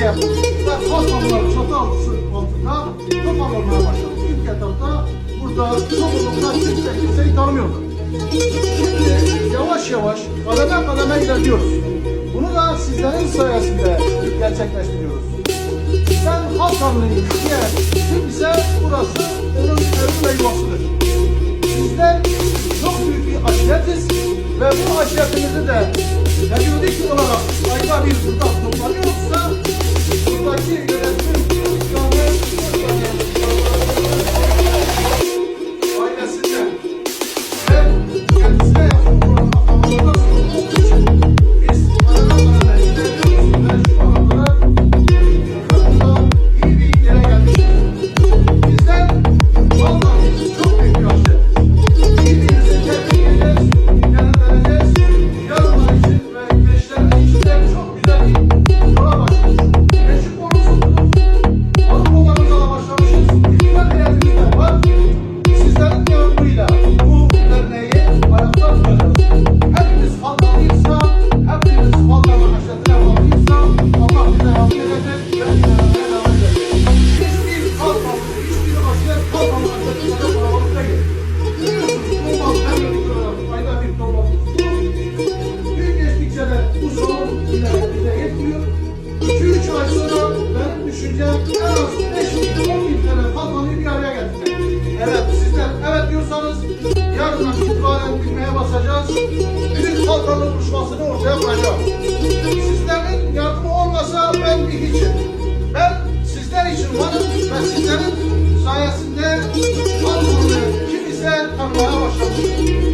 ve kalkanlar çatı altında toparlanmaya başladı. İlk etapta burada çoğunlukla kimse kimseyi tanımıyordu. Şimdi yavaş yavaş kademe kademe ilerliyoruz. Bunu da sizlerin sayesinde gerçekleştiriyoruz. Ben Halkanlıyım diye kimse burası onun evi ve yuvasıdır. Bizler çok büyük bir aşiretiz ve bu aşiretimizi de periyodik olarak ayda bir burada toplanıyorsa diyorsanız yarından itibaren bilmeye basacağız. Büyük kalkanlı buluşmasını ortaya koyacağım. Sizlerin yardımı olmasa ben bir hiçim. Ben sizler için varım ve sizlerin sayesinde kalkanlı kim ise tanımaya başlamışım.